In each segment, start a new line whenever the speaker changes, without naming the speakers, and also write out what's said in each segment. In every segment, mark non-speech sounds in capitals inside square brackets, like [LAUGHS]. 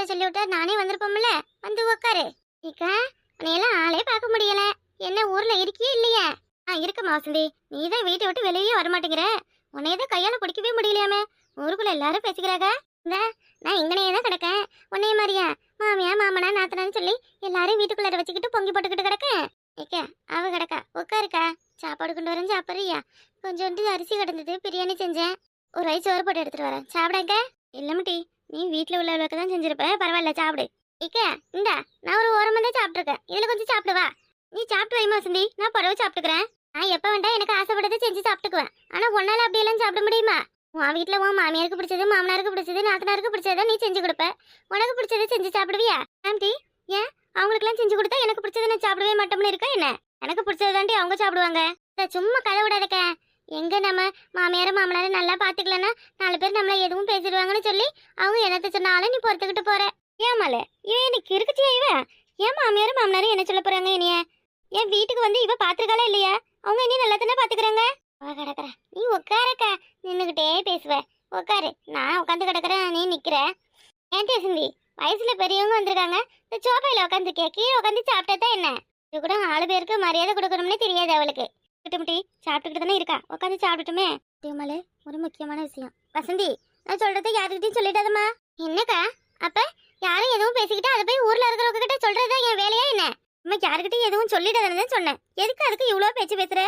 மாப்பிள்ளைகிட்ட சொல்லி விட்டா நானே வந்திருப்போம்ல? வந்து உட்காரு இக்கா உன்னையெல்லாம் ஆளே பார்க்க முடியல. என்ன ஊர்ல இருக்கியே இல்லையா? ஆ இருக்கமா வசந்தி நீ தான் வீட்டை விட்டு வெளியே வர மாட்டேங்கிற உன்னைய தான் கையால பிடிக்கவே முடியலையாமே. ஊருக்குள்ள எல்லாரும் பேசிக்கிறாங்க. இந்த நான் இங்கனையே தான் கிடக்கேன். உன்னைய மாதிரியா? மாமியா மாமனா நாத்தனான்னு சொல்லி எல்லாரும் வீட்டுக்குள்ளார வச்சுக்கிட்டு பொங்கி போட்டுக்கிட்டு கிடக்கேன். ஏக்கா அவ கிடக்கா. உட்காருக்கா சாப்பாடு கொண்டு வரேன் சாப்பிட்றியா? கொஞ்சோண்டு அரிசி கிடந்தது பிரியாணி செஞ்சேன். ஒரு ரைஸ் சோறு போட்டு எடுத்துட்டு வரேன். சாப்பிடாங்க? இல்லமுட்டி நீ வீட்டில் உள்ளவளுக்கு தான் செஞ்சிருப்ப. பரவாயில்ல சாப்பிடு. இக்கா இந்தா நான் ஒரு ஓரமாக தான் சாப்பிட்ருக்கேன் இதில் கொஞ்சம் சாப்பிடுவா நீ சாப்பிட்டு வைமா வசந்தி. நான் பறவை சாப்பிட்டுக்கிறேன். நான் எப்போ வேண்டாம் எனக்கு ஆசைப்பட்டதை செஞ்சு சாப்பிட்டுக்குவேன். ஆனால் ஒன்னால் அப்படியெல்லாம் சாப்பிட முடியுமா? உன் வீட்டில் உன் மாமியாருக்கு பிடிச்சது மாமனாருக்கு பிடிச்சது நாத்தனாருக்கு பிடிச்சதை நீ செஞ்சு கொடுப்ப. உனக்கு பிடிச்சதை செஞ்சு சாப்பிடுவியா? ஆண்டி ஏன்? அவங்களுக்குலாம் செஞ்சு கொடுத்தா எனக்கு பிடிச்சதை நான் சாப்பிடவே மாட்டோம்னு இருக்கா என்ன? எனக்கு பிடிச்சது தாண்டி அவங்க சாப்பிடுவாங்க. சும்மா கதை விடாதக்க எங்க நம்ம மாமியார மாமனார நல்லா பாத்துக்கலன்னா நாலு பேர் நம்மள எதுவும் பேசிடுவாங்கன்னு சொல்லி அவங்க என்னத்த சொன்னாலும் நீ பொறுத்துக்கிட்டு போற. ஏமால இவன் எனக்கு இருக்குச்சியா இவன் ஏன் மாமியார மாமனாரும் என்ன சொல்ல போறாங்க என்னைய? என் வீட்டுக்கு வந்து இவ பாத்துருக்காளா இல்லையா? அவங்க இனி நல்லா தானே பாத்துக்கிறாங்க? அவ கிடக்குற. நீ உட்காரக்க. நின்னுகிட்டே பேசுவ. உட்காரு. நான் உட்காந்து கிடக்குறேன். நீ நிக்கிற. ஏன் பேசுந்தி வயசுல பெரியவங்க வந்திருக்காங்க. இந்த சோஃபையில உட்காந்துருக்கே கீழே உட்காந்து சாப்பிட்டா என்ன? இது கூட நாலு பேருக்கு மரியாதை கொடுக்கணும்னே தெரியாது அவளுக்கு. கிட்டமுட்டி சாப்பிட்டுக்கிட்டு தானே இருக்கா? உட்காந்து சாப்பிட்டுட்டுமே திருமலை ஒரு முக்கியமான விஷயம். வசந்தி நான் சொல்றதை யாருக்கிட்டையும் சொல்லிட்டாதம்மா என்னக்கா? அப்ப யாரும் எதுவும் பேசிக்கிட்டு அதை போய் ஊர்ல இருக்கிறவங்க கிட்ட சொல்றது என் வேலையா என்ன? அம்மா யாருக்கிட்டையும் எதுவும் சொல்லிட்டாதானே சொன்னேன். எதுக்கு அதுக்கு இவ்வளோ பேச்சு பேசுற?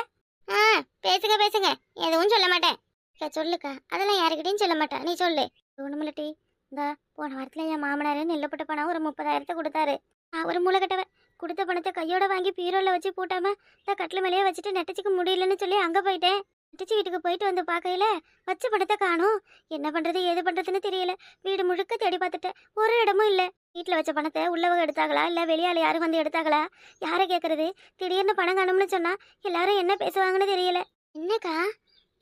ஆ பேசுங்க பேசுங்க. எதுவும் சொல்ல மாட்டேன். அக்கா, சொல்லுக்கா. அதெல்லாம் யாருக்கிட்டையும் சொல்ல மாட்டேன் நீ சொல்லு. ஒண்ணுமில்லட்டி இந்த போன வாரத்துல என் மாமனார் நெல்லப்பட்ட பணம் ஒரு முப்பதாயிரத்தை கொடுத்தாரு. ஒரு மூளைக்கட்டவ கொடுத்த பணத்தை கையோட வாங்கி பீரோல வச்சு பூட்டாம இந்த கட்டில் மேலேயே வச்சுட்டு நெட்டச்சிக்க முடியலன்னு சொல்லி அங்க போயிட்டேன். நெட்டச்சி வீட்டுக்கு போயிட்டு வந்து பார்க்கையில வச்ச பணத்தை காணும். என்ன பண்றது ஏது பண்றதுன்னு தெரியல. வீடு முழுக்க தேடி பார்த்துட்டேன். ஒரு இடமும் இல்ல. வீட்டில் வச்ச பணத்தை உள்ளவங்க எடுத்தாங்களா? இல்லை வெளியால் யாரும் வந்து எடுத்தாங்களா? யாரை கேட்குறது திடீர்னு பணம் காணும்னு சொன்னா எல்லாரும் என்ன பேசுவாங்கன்னு தெரியல. என்னக்கா?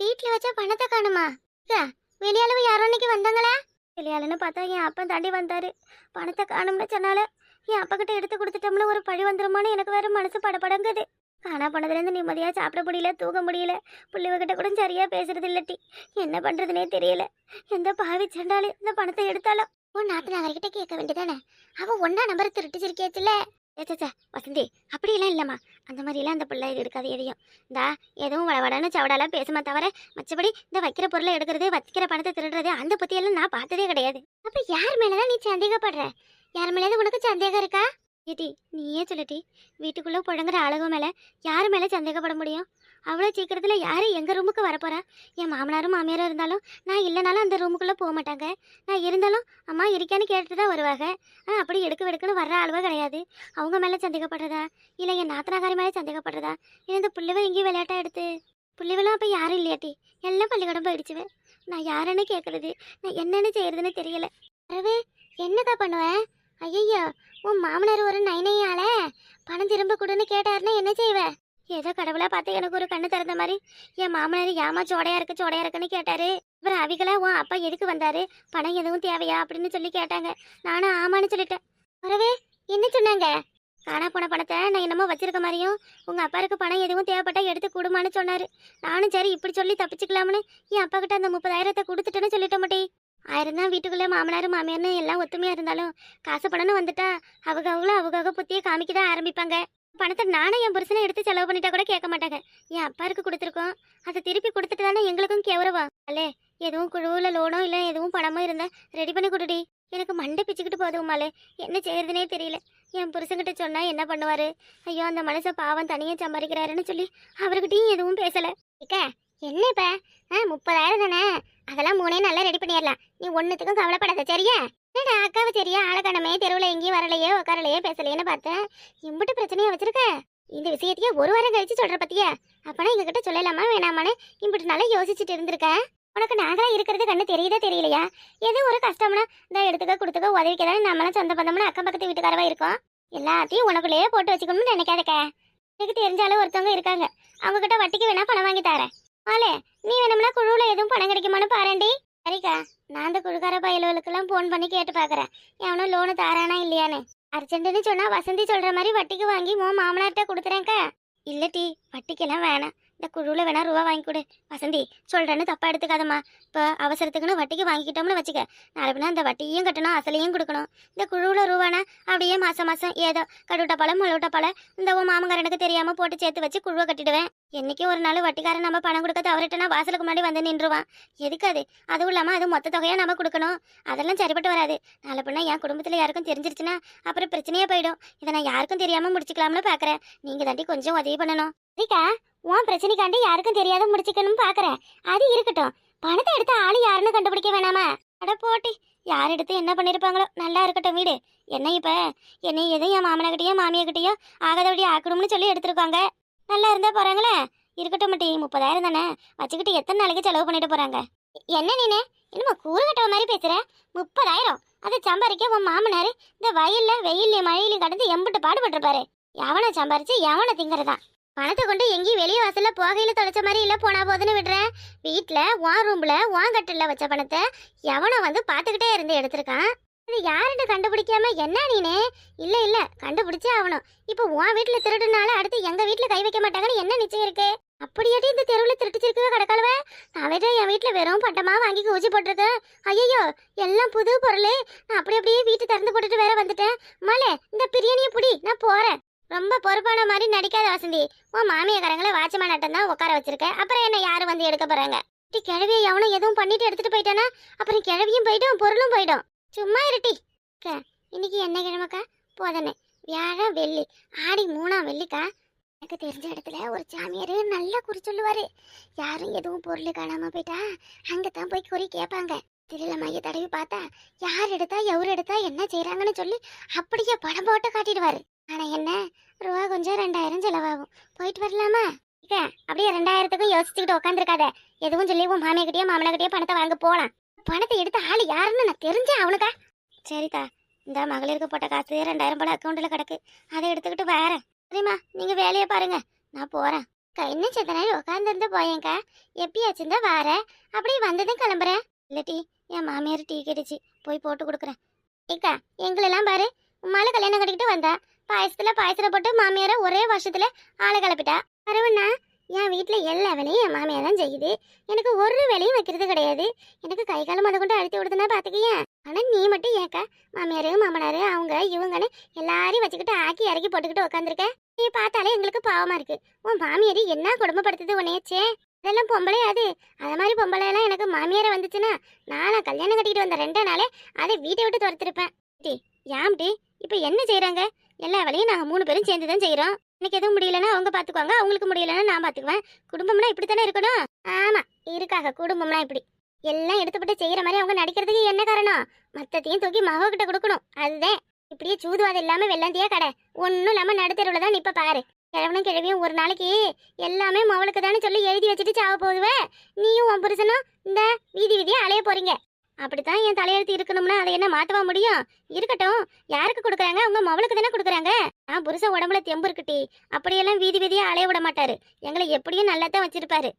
வீட்டில் வச்சா பணத்தை காணுமா? வெளியாளவு யாரும் இன்னைக்கு வந்தாங்களா? வெளியாளுன்னு பார்த்தா என் அப்பன் தாண்டி வந்தாரு. பணத்தை காணும்னு சொன்னால என் அப்பா கிட்ட எடுத்து கொடுத்துட்டோம்ல ஒரு பழி வந்துருமான்னு எனக்கு வேற மனசு படபடங்குது. காணா பண்ணதுலேருந்து நிம்மதியாக சாப்பிட முடியல தூங்க முடியல பிள்ளைவ கிட்ட கூட சரியா பேசுறது இல்லட்டி என்ன பண்றதுனே தெரியல. எந்த பாவி சண்டாலும் இந்த பணத்தை எடுத்தாலும் உன் நாத்து நகர்கிட்ட கேட்க வேண்டியதானே? அவ ஒன்னா நம்பர் திருட்டிச்சிருக்கேச்சுல ஏச்சா வசந்தி அப்படியெல்லாம் இல்லம்மா. அந்த மாதிரிலாம் அந்த பிள்ளை எடுக்காது எதையும். இந்தா எதுவும் வடவடன்னு சவடாலாம் பேசுமா தவிர மற்றபடி இந்த வைக்கிற பொருளை எடுக்கிறது வைக்கிற பணத்தை திருடுறது அந்த பத்தியெல்லாம் நான் பார்த்ததே கிடையாது. அப்ப யார் மேலதான் நீ சந்தேகப்படுற? யார் மேலேயாவது உனக்கு சந்தேகம் இருக்கா? ஏட்டி நீயே சொல்லட்டி. வீட்டுக்குள்ளே புழங்குற அழகு மேலே யார் மேலே சந்தேகப்பட முடியும்? அவ்வளோ சீக்கிரத்தில் யார் எங்கள் ரூமுக்கு வரப்போறா? என் மாமனாரும் மாமியாரும் இருந்தாலும் நான் இல்லைனாலும் அந்த ரூமுக்குள்ளே போக மாட்டாங்க. நான் இருந்தாலும் அம்மா இருக்கான்னு கேட்டுட்டு தான் வருவாங்க. ஆ அப்படி எடுக்க வெடுக்குன்னு வர்ற ஆளுவா கிடையாது. அவங்க மேலே சந்தேகப்படுறதா? இல்லை என் நாத்தனாகாரி மேலே சந்தேகப்படுறதா? இல்லை இந்த புள்ளிவ எங்கேயும் விளையாட்டா எடுத்து? புள்ளிவெல்லாம் அப்போ யாரும் இல்லையாட்டி? எல்லாம் பள்ளிக்கூடம் போயிடுச்சுவேன் நான் யாருன்னு கேட்குறது நான் என்னென்னு செய்யறதுன்னு தெரியல. அரவே என்னக்கா பண்ணுவேன் ஐயையோ உன் மாமனார் ஒரு நைனையால பணம் திரும்ப கொடுன்னு கேட்டாருன்னா என்ன செய்வ? ஏதோ கடவுளா பார்த்து எனக்கு ஒரு கண்ணு திறந்த மாதிரி. என் மாமனார் ஏமா சோடையா இருக்கு சோடையா இருக்குன்னு கேட்டாரு. அப்புறம் அவிகளா உன் அப்பா எதுக்கு வந்தாரு? பணம் எதுவும் தேவையா? அப்படின்னு சொல்லி கேட்டாங்க. நானும் ஆமான்னு சொல்லிட்டேன். வரவே என்ன சொன்னாங்க? காணா போன பணத்தை நான் என்னமோ வச்சிருக்க மாதிரியும் உங்க அப்பாருக்கு பணம் எதுவும் தேவைப்பட்டா எடுத்து கொடுமான்னு சொன்னாரு. நானும் சரி இப்படி சொல்லி தப்பிச்சுக்கலாம்னு என் அப்பா கிட்ட அந்த முப்பதாயிரத்தை கொடுத்துட்டேன்னு சொல்லிட்ட மாட்டே. ஆயிரம் வீட்டுக்குள்ளே மாமனார் மாமியார்னு எல்லாம் ஒத்துமையாக இருந்தாலும் காசு பணம்னு வந்துட்டா அவங்க அவங்களும் அவங்க புத்தியை காமிக்க தான் ஆரம்பிப்பாங்க. பணத்தை நானும் என் புருஷனை எடுத்து செலவு பண்ணிட்டா கூட கேட்க மாட்டாங்க. என் அப்பாருக்கு கொடுத்துருக்கோம். அதை திருப்பி கொடுத்துட்டு தானே எங்களுக்கும் கேவரவா? அல்லே எதுவும் குழுவில் லோனோ இல்லை எதுவும் பணமோ இருந்தால் ரெடி பண்ணி கொடுடி. எனக்கு மண்டை பிச்சுக்கிட்டு போதுமாலே என்ன செய்யறதுனே தெரியல. என் புருஷன்கிட்ட சொன்னால் என்ன பண்ணுவாரு? ஐயோ அந்த மனுஷன் பாவம் தனியாக சம்பாதிக்கிறாருன்னு சொல்லி அவர்கிட்டயும் எதுவும் பேசலை. இக்க என்ன இப்போ ஆ முப்பதாயிரம் தானே? அதெல்லாம் மூணே நல்லா ரெடி பண்ணிடலாம். நீ ஒன்றுத்துக்கும் கவலைப்படாத சரியா? என்னடா அக்காவை சரியா? ஆளக்கணமே தெருவில் எங்கேயும் வரலையே உட்காரலையே பேசலையேன்னு பார்த்தேன். இம்புட்டு பிரச்சனையா வச்சிருக்க? இந்த விஷயத்தையே ஒரு வாரம் கழிச்சு சொல்ற பத்தியா? அப்பனா எங்க கிட்ட சொல்லலாமா வேணாமான்னு இம்புட்டு நல்லா யோசிச்சுட்டு இருந்திருக்கேன் உனக்கு நாங்களா இருக்கிறது கண்ணு தெரியுதா தெரியலையா? ஏதோ ஒரு கஷ்டம்னா இந்த எடுத்துக்க கொடுத்துக்க உதவிக்க தானே நம்மளாம் சொந்த பந்தம்னு அக்கம் பக்கத்து வீட்டுக்காரவா இருக்கோம். எல்லாத்தையும் உனக்குள்ளேயே போட்டு வச்சுக்கணும்னு நினைக்காதக்க. எனக்கு தெரிஞ்சாலும் ஒருத்தவங்க இருக்காங்க. அவங்க கிட்ட வட்டிக்கு வேணா பணம் வாங்கி தரேன். ஆளே நீ வேணும்னா குழுவுல எதுவும் பணம் கிடைக்குமான்னு பாருண்டி சரிக்கா நான் அந்த குழுக்கார பயலுவலுக்கெல்லாம் ஃபோன் பண்ணி கேட்டு பார்க்கறேன் எவனும் லோனு தாரானா இல்லையான்னு. அர்ஜென்ட்டுன்னு சொன்னா வசந்தி சொல்ற மாதிரி வட்டிக்கு வாங்கி மோ மாமனார்ட்ட கொடுத்துறேன்க்கா. இல்ல டி வட்டிக்கெல்லாம் வேணாம். இந்த குழுவில் வேணா ரூபா வாங்கி கொடு. வசந்தி சொல்கிறேன்னு தப்பாக எடுத்துக்காதம்மா. இப்போ அவசரத்துக்குன்னு வட்டிக்கு வாங்கிக்கிட்டோம்னு வச்சுக்க. நாளை அந்த வட்டியும் கட்டணும் அசலையும் கொடுக்கணும். இந்த குழுவில் ரூபானா அப்படியே மாதம் மாதம் ஏதோ கடுவிட்ட பழம் முழுவிட்ட பழம் இந்த உன் மாமங்காரனுக்கு தெரியாமல் போட்டு சேர்த்து வச்சு குழுவை கட்டிடுவேன். என்னைக்கு ஒரு நாள் வட்டிக்காரன் நம்ம பணம் கொடுக்க தவறிட்டனா வாசலுக்கு முன்னாடி வந்து நின்றுவான். எதுக்கு அது? அதுவும் இல்லாமல் அது மொத்த தொகையாக நம்ம கொடுக்கணும். அதெல்லாம் சரிப்பட்டு வராது. நாளை என் குடும்பத்தில் யாருக்கும் தெரிஞ்சிருச்சுன்னா அப்புறம் பிரச்சனையே போயிடும். இதை நான் யாருக்கும் தெரியாமல் முடிச்சுக்கலாம்னு பார்க்குறேன் நீங்கள் தாண்டி கொஞ்சம் உதவி பண்ணணும். சரிக்கா உன் பிரச்சனைக்காண்டி யாருக்கும் தெரியாத முடிச்சுக்கணும்னு பார்க்குறேன் அது இருக்கட்டும். பணத்தை எடுத்த ஆளு யாருன்னு கண்டுபிடிக்க வேணாமா? அட போட்டி. யார் எடுத்து என்ன பண்ணியிருப்பாங்களோ நல்லா இருக்கட்டும் வீடு. என்ன இப்போ? என்னை எதுவும் என் மாமனகிட்டயோ மாமியகிட்டயோ ஆகாதபடி ஆக்கணும்னு சொல்லி எடுத்திருக்காங்க. நல்லா இருந்தா போறாங்களே? இருக்கட்டும் மட்டி. முப்பதாயிரம் தானே? வச்சுக்கிட்டு எத்தனை நாளைக்கு செலவு பண்ணிட்டு போறாங்க? என்ன நீனே? என்னமா கூறு கட்டவ மாதிரி பேசுற? முப்பதாயிரம். அதை சம்பாதிக்க உன் மாமனார் இந்த வயல்ல வெயில்லையும் மழையிலையும் கடந்து எம்பிட்டு பாடுபட்டிருப்பாரு. எவனை சம்பாரிச்சு எவனை திங்கறதா? பணத்தை கொண்டு எங்கேயும் வெளியே வாசல்ல போகையில தொலைச்ச மாதிரி இல்ல போனா போதுன்னு விடுறேன் வீட்டுல உன் ரூம்ல உன் கட்டில வச்ச பணத்தை எவனோ வந்து பாத்துக்கிட்டே இருந்து எடுத்திருக்கான். இது யாருன்னு கண்டுபிடிக்காம என்ன நீனே? இல்ல இல்ல கண்டுபிடிச்சே ஆகணும். இப்போ உன் வீட்டுல திருடுனால அடுத்து எங்க வீட்டுல கை வைக்க மாட்டாங்கன்னு என்ன நிச்சயம் இருக்கு? அப்படியாட்டி இந்த தெருவுல திருட்டுச்சிருக்க கிடக்கலவ? நான் என் வீட்டுல வெறும் பட்டமா வாங்கி ஊசி போட்டிருக்கேன். ஐயோ எல்லாம் புது பொருள். நான் அப்படி அப்படியே வீட்டு திறந்து போட்டுட்டு வேற வந்துட்டேன். மலே இந்த பிரியாணியை புடி நான் போறேன். ரொம்ப பொறுப்பான மாதிரி நடிக்காத வசந்தி. உன் மாமியக்காரங்களை வாட்ச்மேன் ஆட்டம் தான் உட்கார வச்சிருக்கேன் அப்புறம் என்ன யாரு வந்து எடுக்க போறாங்க? டி கிழவியை எவனும் எதுவும் பண்ணிட்டு எடுத்துட்டு போயிட்டானா? அப்புறம் கிழவியும் போயிடும் பொருளும் போயிடும். சும்மா இருட்டி க இன்னைக்கு என்ன கிழமைக்கா? போதனே வியாழம் வெள்ளி. ஆடி மூணாம் வெள்ளிக்கா? எனக்கு தெரிஞ்ச இடத்துல ஒரு சாமியார் நல்லா குறி சொல்லுவாரு. யாரும் எதுவும் பொருள் காணாம போயிட்டா அங்கதான் போய் குறி கேட்பாங்க. திருல மைய தடவி பார்த்தா யார் எடுத்தா எவர் எடுத்தா என்ன செய்கிறாங்கன்னு சொல்லி அப்படியே படம் போட்டு காட்டிடுவாரு. ஆனா என்ன? ரூபா கொஞ்சம் ரெண்டாயிரம் செலவாகும். போயிட்டு வரலாமா? இக்க, அப்படியே ரெண்டாயிரத்துக்கும் யோசிச்சுக்கிட்டு உட்காந்துருக்காத எதுவும் சொல்லி உன் மாமியாக்கிட்டயோ மாமனாக்கிட்டயோ பணத்தை வாங்க போலாம். பணத்தை எடுத்த ஆள் யாருன்னு நான் தெரிஞ்சேன் அவனுக்கா? சரிக்கா இந்த மகளிருக்கு போட்ட காசு ரெண்டாயிரம் போல அக்கௌண்ட்டில் கிடக்கு. அதை எடுத்துக்கிட்டு வரேன். சரிம்மா நீங்கள் வேலையை பாருங்க. நான் போகிறேன் அக்கா, இன்னும் செத்த நேரம் உட்காந்துருந்து போயேங்க்கா எப்பயாச்சும் தான் வாரேன் அப்படியே வந்ததும் கிளம்புறேன். இல்லட்டி என் மாமியார் டீ கெடுச்சு போய் போட்டு கொடுக்குறேன். ஏக்கா எங்களெல்லாம் பாரு. உம்மால கல்யாணம் கட்டிக்கிட்டு வந்தா. பாயசத்துல பாயசத்தை போட்டு மாமியார ஒரே வருஷத்துல ஆளை கிளப்பிட்டா. பரவண்ணா என் வீட்டில் எல்லா வேலையும் என் மாமியார் தான் செய்யுது. எனக்கு ஒரு வேலையும் வைக்கிறது கிடையாது. எனக்கு கை காலம் அதை கொண்டு அழுத்தி விடுதுன்னா பாத்துக்கிய. ஆனால் நீ மட்டும் ஏக்கா மாமியார் மாமனார் அவங்க இவங்கன்னு எல்லாரையும் வச்சுக்கிட்டு ஆக்கி இறக்கி போட்டுக்கிட்டு உட்காந்துருக்க நீ பார்த்தாலே எங்களுக்கு பாவமா இருக்கு. உன் மாமியார் என்ன குடும்பப்படுத்துது உனையச்சே அதெல்லாம் பொம்பளை அது. அது மாதிரி பொம்பளை எல்லாம் எனக்கு மாமியார வந்துச்சுன்னா நானும் கல்யாணம் கட்டிக்கிட்டு வந்த ரெண்டே நாளே அதை வீட்டை விட்டு துரத்திருப்பேன். டி யாம்டி இப்போ என்ன செய்கிறாங்க எல்லா வேலையும் நாங்கள் மூணு பேரும் சேர்ந்து தான் செய்கிறோம் எனக்கு எதுவும் முடியலன்னா அவங்க பார்த்துக்குவாங்க அவங்களுக்கு முடியலன்னா நான் பார்த்துக்குவேன் குடும்பம்னா இப்படி தானே இருக்கணும்? ஆமாம் இருக்காக குடும்பம்னா இப்படி. எல்லாம் எடுத்துப்பட்டு செய்கிற மாதிரி அவங்க நடிக்கிறதுக்கு என்ன காரணம்? மத்தத்தையும் தூக்கி மகக்கிட்ட கொடுக்கணும். அதுதான். இப்படியே சூதுவாதம் இல்லாமல் வெள்ளந்தியா கடை. ஒன்றும் இல்லாமல் நடுத்தெருவில் தான் இப்போ பாரு. கிழவனும் கிழவியும் ஒரு நாளைக்கு எல்லாமே மவளுக்கு தானே சொல்லி எழுதி வச்சுட்டு சாவ போகுவே நீயும் உன் புருஷனும் இந்த வீதி வீதியா அலைய போறீங்க. அப்படித்தான் என் தலையெழுத்து இருக்கணும்னா அதை என்ன மாத்தவா முடியும்? இருக்கட்டும். யாருக்கு கொடுக்குறாங்க? உங்க மவளுக்கு தானே கொடுக்குறாங்க? நான் புருஷன் உடம்புல தெம்பு இருக்குட்டி அப்படியெல்லாம் வீதி வீதியா அலைய விட மாட்டாரு. எங்களை எப்படியும் நல்லா தான் வச்சிருப்பாரு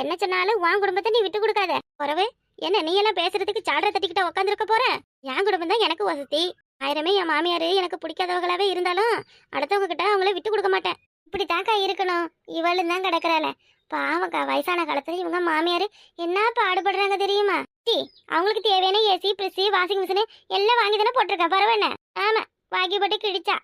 என்ன சொன்னாலும் உன் குடும்பத்தை நீ விட்டு கொடுக்காத. குறவு. என்ன நீ எல்லாம் பேசுறதுக்கு சாடுற தட்டிக்கிட்ட உட்காந்துருக்க போற? என் குடும்பம் தான் எனக்கு வசதி. ஆயிரமே என் மாமியார் எனக்கு பிடிக்காதவங்களாவே இருந்தாலும் அடுத்தவங்க கிட்ட அவங்கள விட்டு கொடுக்க மாட்டேன். இப்படித்தாக்கா இருக்கணும். இவளும் தான் கிடக்குறாள. பாவக்கா வயசான காலத்துல இவங்க மாமியார் என்ன பாடுபடுறாங்க தெரியுமா? சி அவங்களுக்கு தேவையான ஏசி பிரிசி வாஷிங் மிஷின் எல்லாம் வாங்கி தானே போட்டிருக்கேன். பரவாயில்ல. ஆமா வாங்கி போட்டு கிழிச்சா.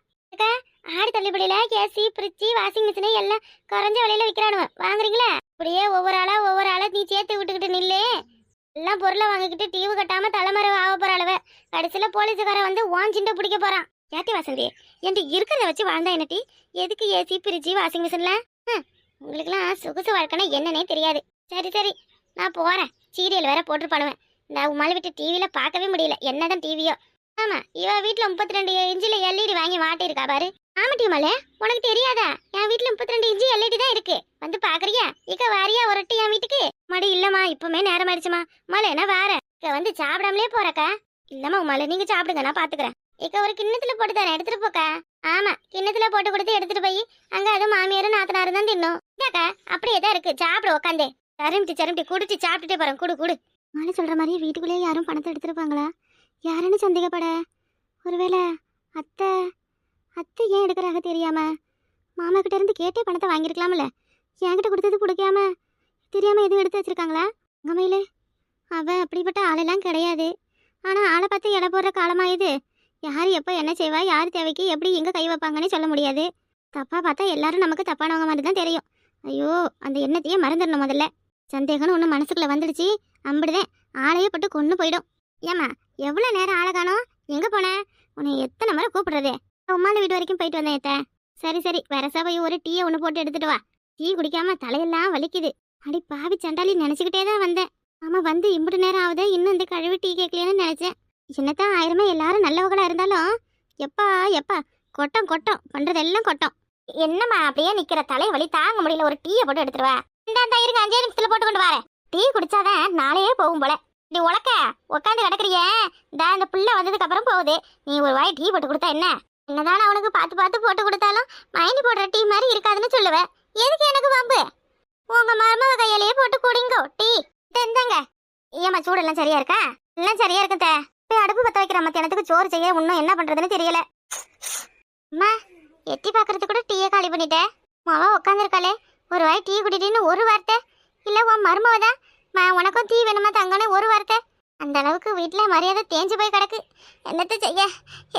ஆடி தள்ளுபடியில ஏசி ஃப்ரிட்ஜ் வாஷிங் மிஷின் எல்லாம் குறைஞ்ச விலையில விற்கிறானுவ வாங்குறீங்களா? அப்படியே ஒவ்வொரு ஆளா ஒவ்வொரு ஆளா நீ சேர்த்து விட்டுக்கிட்டு நில்லு. எல்லாம் பொருளை வாங்கிக்கிட்டு டிவி கட்டாம தலைமறை ஆக போற அளவு. கடைசியில போலீஸுக்காரன் வந்து ஓன் சிண்டை பிடிக்க போறான். ஏத்தி வாசந்தி என்கிட்ட இருக்கிறத வச்சு வாழ்ந்தா என்னட்டி எதுக்கு ஏசி ஃப்ரிட்ஜ் வாஷிங் மிஷின்லாம் உங்களுக்குலாம் சொகுசு வாழ்க்கைனா என்னன்னே தெரியாது. சரி சரி நான் போகிறேன் சீரியல் வேற போட்டு பண்ணுவேன் இந்த உமால விட்டு டிவியில பார்க்கவே முடியல. என்னதான் டிவியோ ஆமா இவ வீட்ல முப்பத்தி ரெண்டு இன்ச்சில எல்இடி வாங்கி மாட்டிருக்கா பாரு. ஆமாட்டி மலே உனக்கு தெரியாதா? என் வீட்டுல முப்பத்தி ரெண்டு இன்ச்சு எல்இடி தான் இருக்கு. வந்து பாக்குறியா? இக்க வாரியா ஒரட்டு என் வீட்டுக்கு. மடி இல்லம்மா இப்பவுமே நேரம் ஆயிடுச்சுமா. மலை நான் வேற இக்க வந்து சாப்பிடாமலே போறக்கா? இல்லம்மா உமால நீங்க சாப்பிடுங்க நான் பாத்துக்கிறேன். இக்க ஒரு கிண்ணத்துல போட்டு தரேன் எடுத்துட்டு போக்கா. ஆமா கிண்ணத்துல போட்டு கொடுத்து எடுத்துட்டு போய் அங்க அது மாமியாரும் நாத்தனாரும் தான் தின்னும். இந்தாக்கா அப்படியே தான் இருக்கு. சாப்பிடு உக்காந்து. சருமிட்டி சருமிட்டி குடிச்சு சாப்பிட்டுட்டே போறேன் குடு குடு. மாலை சொல்ற மாதிரி வீட்டுக்குள்ளேயே யாரும் பணத்தை எடுத்துருப்பாங்களா? யாருன்னு சந்தேகப்பட. ஒருவேளை அத்தை அத்தை ஏன் எடுக்கிறாங்க தெரியாம? மாமா கிட்ட இருந்து கேட்டே பணத்தை வாங்கியிருக்கலாம்ல. என்கிட்ட கொடுத்தது பிடிக்காம தெரியாம எதுவும் எடுத்து வச்சிருக்காங்களா? உங்கமையில அவன் அப்படிப்பட்ட ஆளெல்லாம் கிடையாது. ஆனா ஆளை பார்த்து இட போடுற காலமா இது? யார் எப்போ என்ன செய்வா யார் தேவைக்கு எப்படி எங்கே கை வைப்பாங்கன்னு சொல்ல முடியாது. தப்பாக பார்த்தா எல்லாரும் நமக்கு தப்பானவங்க மாதிரி தான் தெரியும். ஐயோ அந்த எண்ணத்தையே மறந்துடணும் முதல்ல. சந்தேகம்னு ஒன்று மனசுக்குள்ளே வந்துடுச்சு. அம்பிடுதேன் ஆளையே பட்டு கொண்டு போயிடும். ஏம்மா எவ்வளோ நேரம் ஆளை காணும்? எங்கே போனேன் உன்னை எத்தனை முறை கூப்பிடுறதே. உமால வீடு வரைக்கும் போயிட்டு வந்தேன் ஏத்த. சரி சரி. வரசா போய் ஒரு டீயை ஒன்று போட்டு எடுத்துட்டு வா. டீ குடிக்காம தலையெல்லாம் வலிக்குது. அடி பாவி சண்டாலி நினச்சிக்கிட்டே தான் வந்தேன். ஆமாம் வந்து இம்புட்டு நேரம் ஆகுதே? இன்னும் இந்த கழுவி டீ கேட்கலையேன்னு நினச்சேன். என்னத்தான் ஆயிரமே எல்லாரும் நல்லவங்களாக இருந்தாலும் எப்பா எப்பா. கொட்டம் கொட்டம். பண்ணுறதெல்லாம் கொட்டம். என்னம்மா அப்படியே நிற்கிற தலை வலி தாங்க முடியல. ஒரு டீயை போட்டு எடுத்துருவா இந்தாந்தா இந்த இருங்க அஞ்சே நிமிஷத்துல போட்டு கொண்டு வரேன். டீ குடிச்சாதான் நாளையே போகும் போல. நீ உழக்க உட்காந்து கிடக்குறிய? இந்த அந்த புள்ள வந்ததுக்கு அப்புறம் போகுது. நீ ஒரு வாய் டீ போட்டு கொடுத்தா என்ன? என்னதான் அவனுக்கு பார்த்து பார்த்து போட்டு கொடுத்தாலும் மைனி போடுற டீ மாதிரி இருக்காதுன்னு சொல்லுவேன் எதுக்கு எனக்கு வம்பு? உங்க மருமக கையிலேயே போட்டு குடிங்கோ டீ. தெரிந்தாங்க ஏமா சூடெல்லாம் சரியா இருக்கா? எல்லாம் சரியா இருக்கு போய் அடுப்பு பத்த வைக்கிற மத்தியானத்துக்கு சோறு செய்ய. இன்னும் என்ன பண்றதுன்னு தெரியல. அம்மா எட்டி பாக்குறது கூட டீயை காலி பண்ணிட்டேன் மாவா உட்காந்துருக்காளே ஒரு வாய் டீ குடிட்டின்னு ஒரு வார்த்தை. இல்லை உன் மருமவதான் உனக்கும் டீ வேணுமா தங்கன்னு ஒரு வார்த்தை. அந்த அளவுக்கு வீட்டில் மரியாதை தேஞ்சு போய் கிடக்கு. என்னத்தை செய்ய?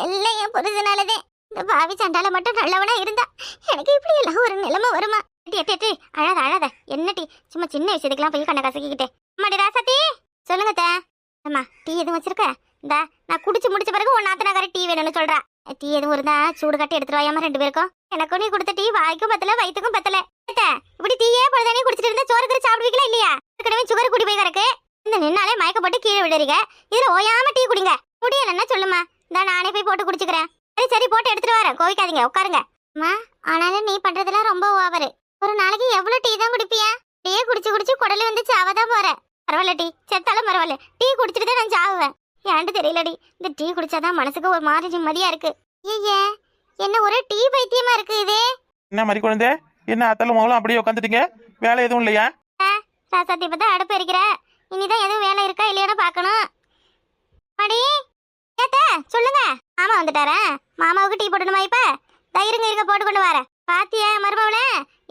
எல்லாம் என் புரிதனாலதே இந்த பாவி சண்டால மட்டும் நல்லவனா இருந்தா எனக்கு இப்படி எல்லாம் ஒரு நிலைமை வருமா? எட்டி அழாத அழாத. என்ன டீ? சும்மா சின்ன விஷயத்துக்குலாம் போய் கண்ணை கசக்கிக்கிட்டே. அம்மாடி ராசாத்தி சொல்லுங்க தே அம்மா டீ எதுவும் வச்சிருக்க? இந்தா நான் குடிச்சு முடிச்ச பிறகு உன் நாத்தனாக்கார டீ வேணும்னு சொல்கிறா டீ எதுவும் இருந்தா சூடு கட்டி எடுத்துட்டு வாயாம ரெண்டு பேருக்கும். எனக்கும் நீ கொடுத்த டீ வாய்க்கும் பத்தல வயிற்றுக்கும் பத்தல. இப்படி டீயே பொழுதானே குடிச்சிட்டு இருந்தா சோறு கறி சாப்பிடுவீங்களா இல்லையா? ஏற்கனவே சுகர் குடி போய் கிடக்கு. இந்த நின்னாலே மயக்கப்பட்டு கீழே விடுறீங்க இதுல ஓயாம டீ குடிங்க. முடியலன்னா சொல்லுமா இந்த நானே போய் போட்டு குடிச்சுக்கிறேன். சரி சரி போட்டு எடுத்துட்டு வரேன். கோவிக்காதீங்க உட்காருங்க. அம்மா ஆனாலும் நீ பண்றதெல்லாம் ரொம்ப ஓவரு. ஒரு நாளைக்கு எவ்வளவு டீ தான் குடிப்பியா? டீயே குடிச்சு குடிச்சு குடல் வந்து சாவதான் போறேன். பரவாயில்ல டீ. செத்தாலும் பரவாயில்ல. டீ குடிச்சிட்டு தான் நான் சாவுவேன். ஏன்ட்டு தெரியலடி. இந்த டீ குடிச்சாதான் மனசுக்கு ஒரு மாதிரி நிம்மதியா இருக்கு. ஐயே என்ன ஒரே டீ பைத்தியமா இருக்கு இதே?
என்ன மாதிரி குழந்தை? என்ன அத்தல மகளும் அப்படியே உட்காந்துட்டீங்க வேலை எதுவும் இல்லையா?
ராசாத்தி தான் அடுப்பு எரிக்கிற. இனிதான் எதுவும் வேலை இருக்கா இல்லையான்னு பார்க்கணும். அடி ஏத்த சொல்லுங்க. மாமா வந்துட்டாரா? மாமாவுக்கு டீ போடணுமா இப்ப? தயிருங்க இருக்க போட்டு கொண்டு வரேன். பாத்தியா மருமவள?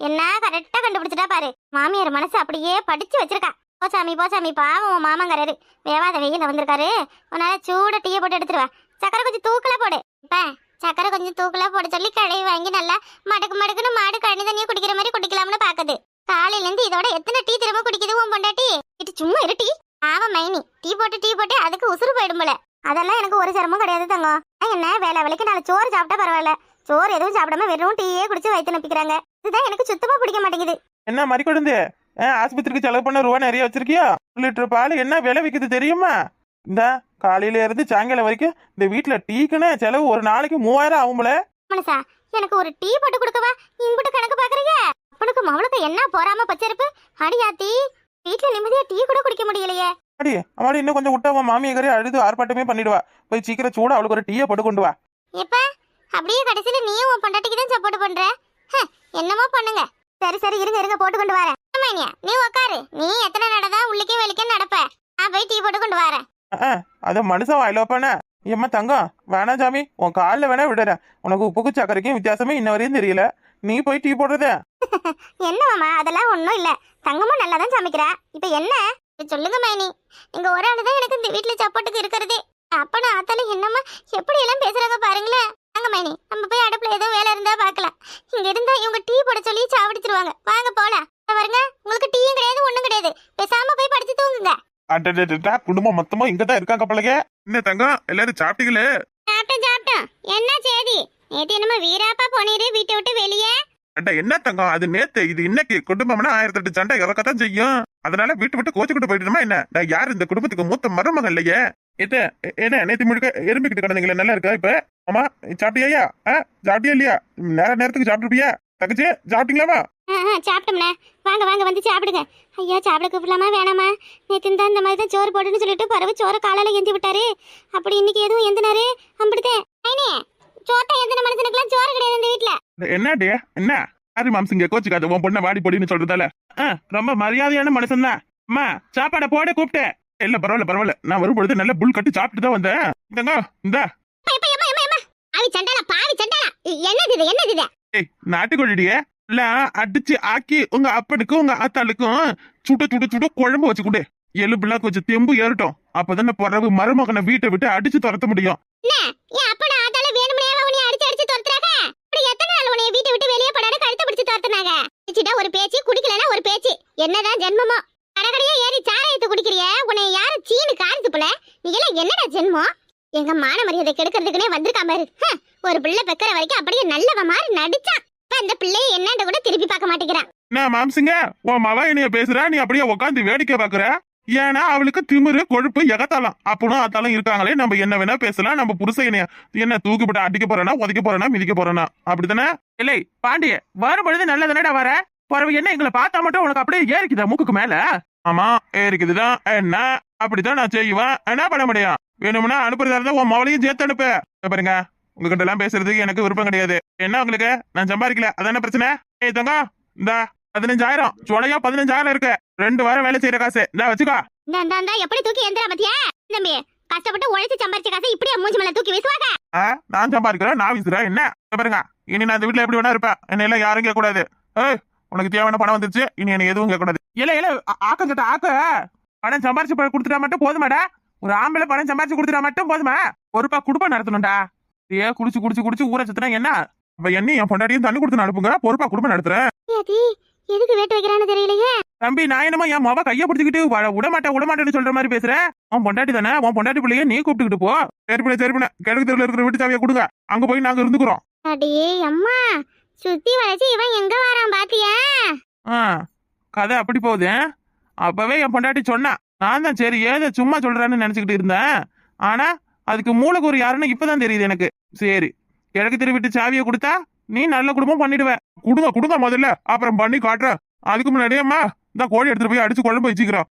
என்ன கரெக்டா கண்டுபிடிச்சிட்டா பாரு. மாமியார் மனசு அப்படியே படிச்சு வச்சிருக்கா. போ சாமி போ சாமி பாவம் உன் மாமங்காரரு. வேவாத வெயில வந்திருக்காரு. உன்னால சூட டீயை போட்டு எடுத்துருவா. சக்கரை கொஞ்சம் தூக்கல போடு. இப்போ சக்கரை கொஞ்சம் தூக்கல போட சொல்லி கழுவி வாங்கி நல்லா மடக்கு மடக்குன்னு மாடு கழனி தண்ணியை குடிக்கிற மாதிரி குடிக்கலாம்னு பாக்குது. காலையில இருந்து இதோட எத்தனை டீ திரும்ப குடிக்குது உன் பொண்டாட்டி? இது சும்மா இரு டீ. ஆமா மைனி. டீ போட்டு டீ போட்டு அதுக்கு உசுறு போயிடும் போல. அதெல்லாம் எனக்கு ஒரு சிரமம் கிடையாது தங்கம். என்ன வேலை வேலைக்கு நாலு சோறு சாப்பிட்டா பரவாயில்ல. சோறு எதுவும் சாப்பிடாம வெறும் டீயே குடிச்சு வயிற்று நப்பிக்கிறாங்க. இதுதான் எனக்கு சுத்தமா பிடிக்க மாட்டேங்குது.
என்ன மாதிரி கொடுந்து ஆஸ்பத்திரிக்கு செலவு பண்ண ரூபா நிறைய வச்சிருக்கியா? ஒரு லிட்டர் பால் என்ன விலை விற்குது தெரியுமா? இந்த காலையில இருந்து சாயங்காலம் வரைக்கும் இந்த வீட்டுல டீக்குன்னு செலவு ஒரு நாளைக்கு மூவாயிரம் ஆகும்ல.
மனசா எனக்கு ஒரு டீ போட்டு கொடுக்கவா? இம்புட்டு கணக்கு பாக்குறீங்க? அப்பனுக்கு மவளுக்கு என்ன போறாம பச்சிருப்பு? அடியாத்தி வீட்டுல நிம்மதியா டீ கூட குடிக்க முடியலையே.
அடி அவளை இன்னும் கொஞ்சம் விட்டா அவன் மாமியக்காரே அழுது ஆர்ப்பாட்டமே பண்ணிடுவா. போய் சீக்கிரம் சூட அவளுக்கு ஒரு டீயை போட்டு கொண்டு வா.
இப்ப அப்படியே கடைசியில நீயும் உன் பொண்டாட்டிக்கு தான் சப்போர்ட் பண்ற. என்னமோ பண்ணுங்க. சரி சரி இருங்க இருங்க போட்டு கொண்டு வரேன். ஆமாய்யா, நீ உக்காரு. நீ எத்தனை நடதா உள்ளிக்கே வெளிக்கே நடப்ப. நான் போய் டீ போட்டு கொண்டு வரேன்.
அத மனுஷன் வாயில வைப்பானே? ஏம்மா தங்கம் வேணாம் சாமி உன் காலில் வேணா விடுறேன். உனக்கு உப்புக்கும் சக்கரைக்கும் வித்தியாசமே இன்ன வரையும் தெரியல. நீ போய் டீ போடுறத. [LAUGHS]
என்ன மாமா அதெல்லாம் ஒண்ணும் இல்ல. தங்கமும் நல்லா தான் சமைக்கிறா. இப்ப என்ன? சொல்லுங்க மைனி. இங்க ஒரு ஆளு தான் எனக்கு இந்த வீட்டுல சப்போர்ட்டுக்கு இருக்கிறதே. அப்பனா ஆத்தாலும் என்னம்மா எப்படி எல்லாம் பேசுறாங்க பாருங்களேன். வாங்க மைனி நம்ம போய் அடுப்புல ஏதோ வேலை இருந்தா பார்க்கலாம். இங்க இருந்தா இவங்க டீ போட சொல்லி சாவடிச்சிருவாங்க. வாங்க போலாம். இதோ பாருங்க உங்களுக்கு டீயும் கிடையாது ஒண்ணும் கிடையாது. பேசாம போய் படுத்து தூங்குங்க.
அடடடடா, குடும்பம் மொத்தமா இங்க தான் இருக்காங்க பழக என்ன தங்கம் எல்லாரும் சாப்பிட்டீங்களே?
சாப்பிட்டோம் சாப்பிட்டோம். என்ன சேதி? நேத்து என்னமோ வீராப்பா போனீரு வீட்டை விட்டு வெளியே.
அட என்ன தங்கம்? அது நேத்து இது இன்னைக்கு குடும்பம்னா ஆயிரத்தி எட்டு சண்டை இறக்கத்தான் செய்யும். அதனால வீட்டு விட்டு கோச்சுக்கிட்டு போயிட்டுமா என்ன? நான் யார் இந்த குடும்பத்துக்கு மூத்த மருமகன் இல்லையே? இது என்ன நேத்து முழுக்க எறும்பிக்கிட்டு கிடந்தீங்களே நல்லா இருக்கா இப்ப? ஆமா சாப்பிட்டியா ஆ சாப்பிட்டியா இல்லையா? நேர நேரத்துக்கு சாப்பிட்டுருப்பியா தங்கச்சி சாப்பிட்டீங்களாமா
சாப்பிட்டோம்ண்ணே வாங்க வாங்க வந்து சாப்பிடுங்க. ஐயா சாப்பிட கூப்பிடலாமா? வேணாமா? நேற்று இந்த இந்த மாதிரி தான் சோறு போடுன்னு சொல்லிட்டு பறவை சோறை காலையில் ஏந்தி விட்டாரு. அப்படி இன்னைக்கு எதுவும் எந்தினாரு அம்பிடுதே. ஐனே சோத்தா எந்தின மனுஷனுக்குலாம் சோறு கிடையாது இந்த வீட்டில்
என்னடி என்ன ஆரி மாம்சிங்க கோச்சுக்காது உன் பொண்ணை வாடி பொடின்னு சொல்றதால? ரொம்ப மரியாதையான மனுஷன் தான் அம்மா சாப்பாடை போட கூப்பிட்டேன். இல்ல பரவாயில்ல பரவாயில்ல. நான் வரும்பொழுது நல்ல புல் கட்டி சாப்பிட்டு தான் வந்தேன். இந்தங்க இந்த.
அவி சண்டாலா பாவி சண்டாலா என்னது இது என்னது இது?
ஏய் நாட்டுக்கோழிடியே. அடிச்சு ஆக்கி உங்க அப்பனுக்கும் உங்க ஆத்தாளுக்கும் சுட சுட சுட குழம்பு வச்சு கொடு எலும்புலாம் கொஞ்சம் தெம்பு ஏறட்டும். அப்பதானே பிறகு மருமகனை வீட்டை விட்டு அடிச்சு துரத்த முடியும்.
ஏன் அப்ப நான் அதால வேணும்னே உன்னை அடிச்சு அடிச்சு துரத்துறாங்க. இப்படி எத்தனை நாள் உன்னை வீட்டை விட்டு வெளியே போடாத கழுத்தை பிடிச்சு துரத்துனாங்க. குடிச்சிட்டா ஒரு பேச்சு குடிக்கலனா ஒரு பேச்சு. என்னதான் ஜென்மமோ. கடகடையா ஏறி சாராயத்தை குடிக்கிறிய உன்னை யாரு சீனு காரித்து போல? நீ எல்லாம் என்னடா ஜென்மம் எங்க மான மரியாதை கெடுக்கிறதுக்குனே வந்திருக்கான் ஒரு பிள்ளை பெக்கிற வரைக்கும் அப்படியே நல்லவ மாதிரி நடிச்சான் இப்ப அந்த பிள்ளைய என்னன்னு கூட திருப்பி பார்க்க மாட்டேங்கிறான்.
என்ன மாம்சுங்க உன் மவ என்னைய பேசுறா நீ அப்படியே உட்காந்து வேடிக்கை பாக்குற? ஏன்னா அவளுக்கு திமிரு கொழுப்பு எகத்தாலாம் அப்பனும் அத்தாலும் இருக்காங்களே நம்ம என்ன வேணா பேசலாம் நம்ம புருஷன் என்னைய என்ன தூக்கி போட்டு அடிக்க போறேனா உதைக்க போறேனா மிதிக்க போறேனா? அப்படித்தானே? இல்லை பாண்டிய வரும் பொழுது நல்லதானடா வர. பிறவு என்ன எங்களை பார்த்தா மட்டும் உனக்கு அப்படியே ஏறிக்குதா மூக்குக்கு மேல? ஆமா ஏறிக்குதுதான். என்ன? அப்படித்தான் நான் செய்வேன். என்ன பண்ண முடியும்? வேணும்னா அனுப்புறதா இருந்தா உன் மவளையும் சேர்த்து அனுப்பு. இதோ பாருங்க. உங்ககிட்ட எல்லாம் பேசுறதுக்கு எனக்கு விருப்பம் கிடையாது. என்ன உங்களுக்கு? நான் சம்பாதிக்கல. அதான பிரச்சனை? ஏய் தங்கம் இந்தா பதினஞ்சாயிரம். சுளையா பதினஞ்சாயிரம் இருக்கு. ரெண்டு வாரம் வேலை செய்யற காசு. இந்தா வச்சுக்கோ.
இந்த எப்படி தூக்கி எந்திரா பத்தியா? தம்பி கஷ்டப்பட்டு உழைச்சு சம்பாரிச்ச காசை இப்படியே மூஞ்சி மேல தூக்கி வீசுவாங்க?
நான் சம்பாதிக்கிறேன் நான் வீசுறேன். என்ன? பாருங்க. இனி நான் இந்த வீட்டுல எப்படி வேணா இருப்பேன் என்ன எல்லாம் யாரும் கேட்க கூடாது ஏய் உனக்கு தேவையான பணம் வந்துருச்சு. இனி என்ன எதுவும் கேட்க கூடாது இல்ல இல்ல ஆக்கம் கட்ட ஆக்க. பணம் சம்பாரிச்சு கொடுத்துட்டா மட்டும் போதுமாடா. ஒரு ஆம்பளை பணம் சம்பாரிச்சு கொடுத்துட்டா மட்டும் போதுமா? பொறுப்பா குடும்பம் நடத்தணும்டா. ஏ குடிச்சு குடிச்சு குடிச்சு ஊரை சுத்தினா என்ன? அப்ப என்ன என் பொண்டாட்டியும் தண்ணி கொடுத்து அனுப்புங்க பொறுப்பா குடும்பம் நடத்துறேன்.
ஏதி எதுக்கு வேட்டு வைக்கிறான்னு தெரியலையே?
தம்பி நான் என்னமோ என் மொப கைய பிடிச்சிக்கிட்டு வ- விடமாட்டேன் விடமாட்டேன்னு சொல்ற மாதிரி பேசுறேன் உன் பொண்டாட்டி தானே? உன் பொண்டாட்டி பிள்ளைய நீ கூப்பிட்டுக்கிட்டு போ. சரிப்பட சரிப்பட கிழக்கு தெருவில் இருக்கிற வீட்டு சாவியை கொடுங்க. அங்க போய் நாங்க இருந்துக்கிறோம்.
அடே அம்மா சுத்தி வளைச்சு இவன் எங்க வரான் பாத்தியா?
ஆ கதை அப்படி போகுது? அப்பவே என் பொண்டாட்டி சொன்னா நான் தான் சரி ஏதோ சும்மா சொல்றேன்னு நினைச்சுக்கிட்டு இருந்தேன். ஆனா அதுக்கு மூலக்கூறு யாருன்னு இப்பதான் தெரியுது எனக்கு. சரி. கிழக்கு தெரு வீட்டு சாவியை கொடுத்தா நீ நல்ல குடும்பம் பண்ணிடுவ. கொடுங்க கொடுங்க முதல்ல. அப்புறம் பண்ணி காட்டுறேன் அதுக்கு முன்னாடியேம்மா இந்த கோழி எடுத்துட்டு போய் அடிச்சு குழம்பு வச்சுக்கிறோம்.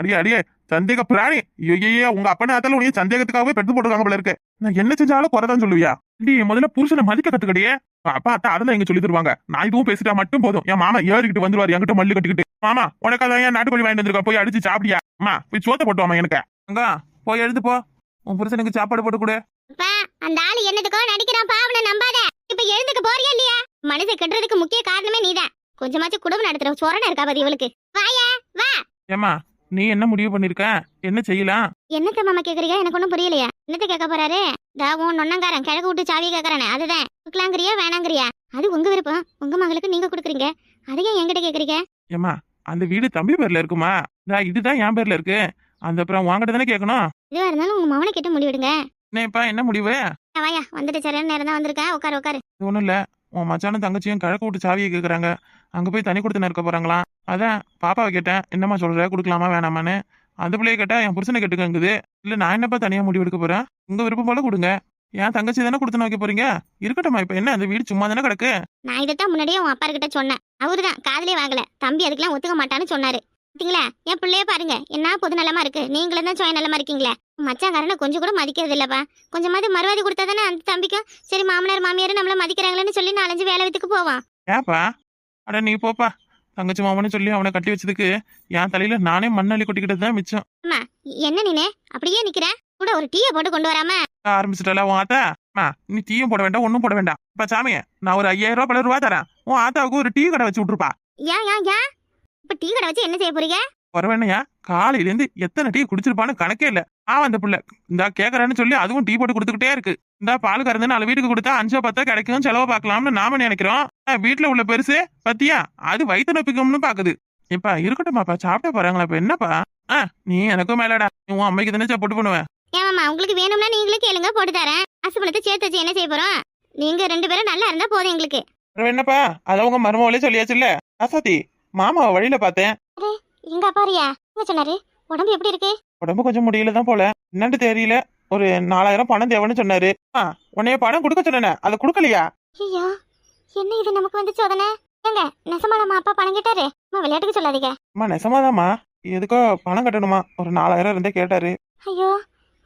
அடியே அடியே சந்தேக பிராணி. ஐயோ உங்க அப்பனை ஆத்தால உனிய சந்தேகத்துக்காகவே பெற்று போட்டுருக்காங்க போல இருக்கு. நான் என்ன செஞ்சாலும் குறைதான் சொல்லுவியா? நீ முதல்ல புருஷனை மதிக்க கத்துக்கடியே. அப்பா அத்தா அதெல்லாம் எங்க சொல்லி தருவாங்க. நான் இதுவும் பேசிட்டா மட்டும் போதும். என் மாமா ஏறிக்கிட்டு வந்துருவாரு என்கிட்ட மல்லு கட்டிக்கிட்டு. மாமா உனக்கு அதான் ஏன் நாட்டுக்கோழி வாங்கிட்டு வந்திருக்கா? போய் அடிச்சு சாப்பிடியா அம்மா போய் சோத்த போட்டு வாமா எனக்கு. அங்க போய் எழுது போ. உன் புருஷனுக்கு சாப்பாடு போட்டு கொடு.
அந்த ஆளு என்னதுக்கோ நடிக்கிறான் பாவனை நம்பாத. இப்ப எழுந்துக்க போறியா இல்லையா? மனசை கெட்டுறதுக்கு முக்கிய காரணமே நீதான். கொஞ்சமாச்சும் குடும்பம் நடத்துற சொரணை இருக்கா பாதி இவளுக்கு. வாயா வா.
ஏமா நீ என்ன முடிவு பண்ணிருக்க? என்ன செய்யலாம்
என்னத்த மாமா கேக்குறீங்க? எனக்கு ஒண்ணும் புரியலையா? என்னத்த கேட்க போறாரு? தாவும் நொன்னங்காரன் கிழக்கு விட்டு சாவியை கேக்குறானே அதுதான். கொடுக்கலாங்கிறியா வேணாங்கிறியா? அது உங்க விருப்பம். உங்க மகளுக்கு நீங்க கொடுக்குறீங்க. அது ஏன் என்கிட்ட கேக்குறீங்க?
ஏமா அந்த வீடு தம்பி பேர்ல இருக்குமா? இந்தா இதுதான் என் பேர்ல இருக்கு. அந்த அப்புறம் வாங்கிட்டு தானே கேட்கணும்
இதுவா இருந்தாலும் உங்க மவனை கிட்ட முடிவெடுங்க
என்னப்பா என்ன முடிவு?
வாயா வந்துட்டு சரியான நேரம் தான் வந்திருக்கேன் உட்காரு உட்காரு.
இது ஒண்ணும் இல்ல. உன் மச்சானும் தங்கச்சியும் கிழக்கு விட்டு சாவியை கேக்குறாங்க. அங்க போய் தனி கொடுத்து இருக்க போறாங்களாம் அதான் பாப்பாவை கேட்டேன். என்னம்மா சொல்ற? கொடுக்கலாமா வேணாமான்னு. அந்த பிள்ளைய கேட்டா என் புருஷனை கேட்டுக்கங்குது. இல்ல நான் என்னப்பா தனியா முடிவு எடுக்க போறேன்? உங்க விருப்பம் போல கொடுங்க. என் தங்கச்சி தானே கொடுத்து வைக்க போறீங்க? இருக்கட்டும்மா இப்ப என்ன அந்த வீடு சும்மா தானே கிடக்கு?
நான் இதைத்தான் முன்னாடியே உன் அப்பா கிட்ட சொன்னேன். அவருதான் காதலே வாங்கல. தம்பி அதுக்கெல்லாம் ஒத்துக்க மாட்டான்னு சொன்னாரு. பாத்தீங்களா? என் பிள்ளைய பாருங்க. என்ன பொது நலமா இருக்கு? நீங்களும் தான் சுய நலமா இருக்கீங்களே. மச்சாங்காரனை கொஞ்சம் கூட மதிக்கிறது இல்லப்பா கொஞ்சமாவது மறுவாதி கொடுத்தா தானே அந்த தம்பிக்கும் சரி மாமனார் மாமியார் நம்மள மதிக்கிறாங்களேன்னு சொல்லி நாலஞ்சு வேலை வித்துக்கு போவான்.
ஏப்பா? அட நீ போப்பா. தங்கச்சி மாமன்னு சொல்லி அவனை கட்டி வச்சதுக்கு என் தலையில நானே மண்ணள்ளி கொட்டிக்கிட்டது தான் மிச்சம்
என்ன நீனே? அப்படியே நிக்கிற? கூட ஒரு டீயை போட்டு கொண்டு வராம?
ஆரம்பிச்சிட்டல உன் ஆத்தா? அம்மா, நீ டீயும் போட வேண்டாம் ஒன்னும் போட வேண்டாம். இப்ப சாமி நான் ஒரு ஐயாயிரம் ரூபாய் பல ரூபா தரேன். உன் ஆத்தாவுக்கு ஒரு டீ கடை வச்சு விட்டுருப்பா.
ஏன் ஏன் ஏன்? இப்ப டீ கடை வச்சு என்ன செய்ய போறீங்க?
வரவேணையா காலையில இருந்து எத்தனை டீ குடிச்சிருப்பான்னு கணக்கே இல்ல. ஆ அந்த புள்ள. இந்தா கேக்குறேன்னு சொல்லி அதுவும் டீ போட்டு கொடுத்துக்கிட்டே இருக்கு. இந்த பால் கறந்து நாலு வீட்டுக்கு கொடுத்தா அஞ்சோ பத்தோ கிடைக்கும் செலவு பார்க்கலாம்னு நாம நினைக்கிறோம். வீட்டுல உள்ள பெருசு பத்தியா? அது வயிற்று நொப்பிக்கும்னு பாக்குது. இப்ப இருக்கட்டும்மாப்பா சாப்பிட்ட போறாங்களா இப்ப என்னப்பா? ஆ நீ எனக்கும் மேலடா. நீ உன் அம்மைக்கு தானே போட்டு பண்ணுவேன்
ஏமாமா உங்களுக்கு வேணும்னா நீங்களே கேளுங்க போட்டு தரேன். அசுபலத்தை சேர்த்து வச்சு என்ன செய்ய போறோம்? நீங்க ரெண்டு பேரும் நல்லா இருந்தா போதும் எங்களுக்கு.
அப்புறம் என்னப்பா? அத உங்க மருமகளே சொல்லியாச்சுல்ல? அசாத்தி மாமாவை வழியில பார்த்தேன்.
எங்க அப்பாரியா என்ன சொன்னாரு? உடம்பு எப்படி இருக்கு?
உடம்பு கொஞ்சம் முடியல தான் போல. என்னன்னு தெரியல. ஒரு நாலாயிரம் பணம் தேவைன்னு சொன்னாரு. ஆ உன்னைய பணம் கொடுக்க சொன்னேன். அதை கொடுக்கலையா?
ஐயோ என்ன இது நமக்கு வந்து சோதனை ஏங்க நெசமாலாமா அப்பா பணம் கேட்டாரு. அம்மா விளையாட்டுக்கு சொல்லாதீங்க.
அம்மா நெசமாதாம்மா எதுக்கோ பணம் கட்டணுமா? ஒரு நாலாயிரம் இருந்தே கேட்டாரு.
ஐயோ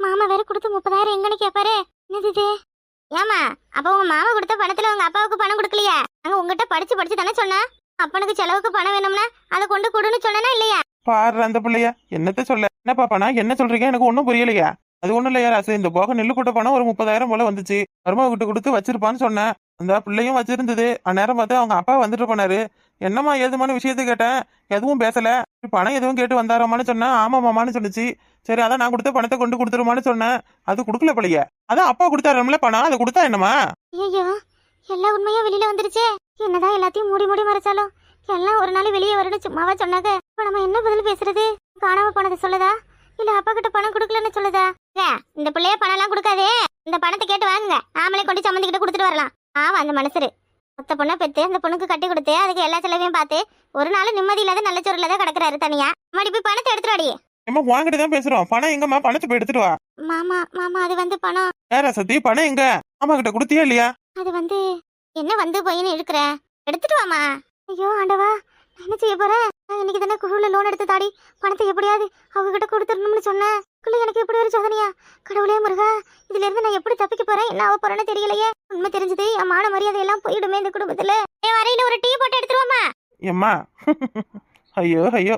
மாமா வேற கொடுத்து முப்பதாயிரம் எங்கன்னு கேட்பாரு என்னது இது? ஏமா அப்ப உங்க மாமா கொடுத்த பணத்துல உங்க அப்பாவுக்கு பணம் கொடுக்கலையா? அங்க உங்ககிட்ட படிச்சு படிச்சு தானே சொன்னா? அப்பனுக்கு செலவுக்கு பணம் வேணும்னா அதை கொண்டு கொடுன்னு சொன்னா இல்லையா?
பாரு அந்த பிள்ளைய என்னத்த சொல்ல? என்ன பாப்பானா என்ன சொல்றீங்க? எனக்கு ஒன்றும் புரியலையா? அது ஒண்ணும் இல்லையா ராசு இந்த போக நெல்லு போட்ட பணம் ஒரு முப்பதாயிரம் போல வந்துச்சு. வருமா கிட்ட கொடுத்து வச்சிருப்பான்னு சொன்னேன். அந்த பிள்ளையும் வச்சிருந்தது. அந்நேரம் பார்த்து அவங்க அப்பா வந்துட்டு போனாரு. என்னம்மா ஏதுமான விஷயத்த கேட்டேன். எதுவும் பேசல. பணம் எதுவும் கேட்டு வந்தாராமான்னு சொன்னேன் ஆமாமாமான்னு சொன்னிச்சு சரி அதான் நான் கொடுத்த பணத்தை கொண்டு கொடுத்துருமான்னு சொன்னேன். அது கொடுக்கல பிள்ளைய அதான் அப்பா கொடுத்தாருமில்ல பணம். அதை கொடுத்தா என்னமா
ஐயோ எல்லா உண்மையும் வெளியில வந்துருச்சே. என்னதான் எல்லாத்தையும் மூடி மூடி மறைச்சாலும் எல்லாம் ஒரு நாள் வெளியே வரணும் சும்மாவா சொன்னாங்க. இப்ப நம்ம என்ன பதில் பேசுறது? காணாம போனதை சொல்லுதா? இல்ல அப்பா கிட்ட பணம் கொடுக்கலன்னு சொல்லுதா? ஏன், இந்த பிள்ளைய பணம் எல்லாம் கொடுக்காதே. இந்த பணத்தை கேட்டு வாங்குங்க. நாமளே கொண்டு சம்மந்திக்கிட்ட கொடுத்துட்டு வரலாம். ஆமா அந்த மனசரு. மொத்த பொண்ணை பெத்து அந்த பொண்ணுக்கு கட்டி கொடுத்து அதுக்கு எல்லா செலவையும் பார்த்து ஒரு நாள் நிம்மதி இல்லாத நல்ல சோறுல தான் கிடக்குறாரு தனியா. மறுபடி போய் பணத்தை எடுத்துட்டு
ஏம்மா வாங்கிட்டு தான் பேசுறோம். பணம் எங்கம்மா? பணத்தை போய் எடுத்துட்டு வா.
மாமா மாமா அது வந்து பணம்.
ஏற சத்தி பணம் எங்க? அம்மா கிட்ட கொடுத்தியா இல்லையா?
அது வந்து என்ன வந்து போயின்னு இருக்கிற எடுத்துட்டு வாமா ஐயோ ஆண்டவா என்ன செய்ய போறேன்? நான் இன்னைக்கு தானே குழுல லோன் எடுத்து தாடி பணத்தை எப்படியாவது அவங்க கிட்ட கொடுத்துடணும்னு சொன்னேன். குழு எனக்கு எப்படி ஒரு சோதனையா? கடவுளே முருகா இதுல இருந்து நான் எப்படி தப்பிக்க போறேன்? என்ன ஆக போறேன்னு தெரியலையே. உண்மை தெரிஞ்சது என் மான மரியாதை எல்லாம் போயிடுமே இந்த குடும்பத்துல. ஏ வரையில ஒரு டீ போட்டு எடுத்துருவோமா?
எம்மா ஐயோ ஐயோ.